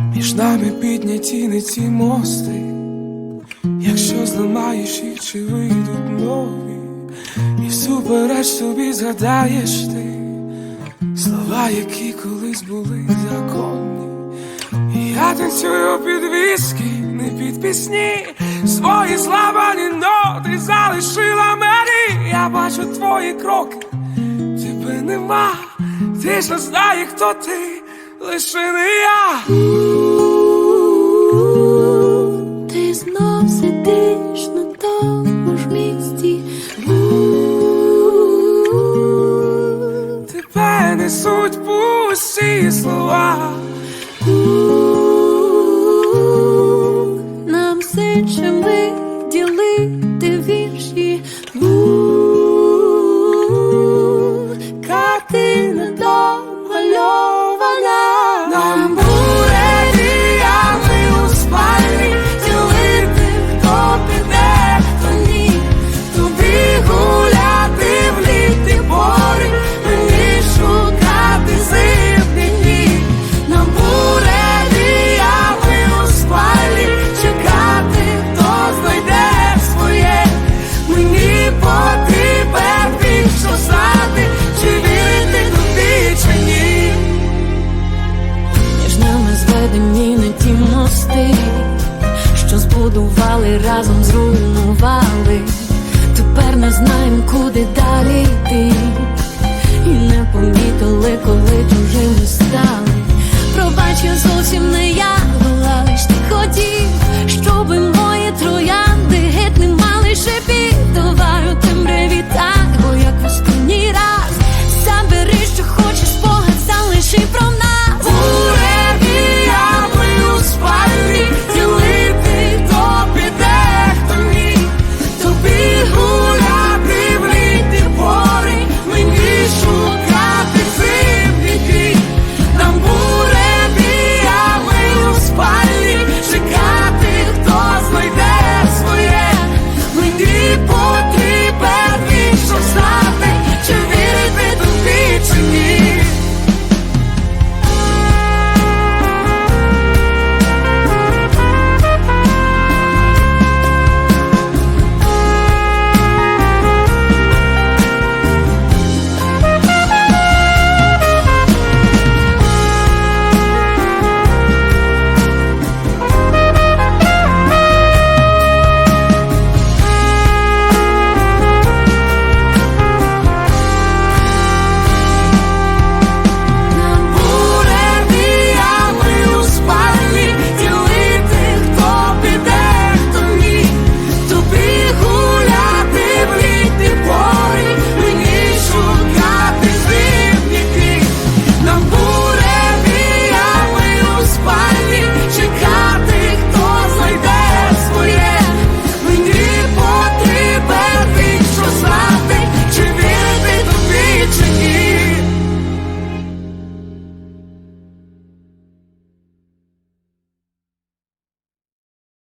Між нами підняті не ті мости, якщо зламаєш їх, чи вийдуть нові, і всупереч собі згадаєш ти слова, які колись були законні. І я танцюю під віскі, не під пісні, свої зламані ноти залишила мені. Я бачу твої кроки, тебе нема, ти ж не знає, хто ти, лише не я. Ти знов сидиш на тому ж місці. Тебе несуть пусті слова. разом з.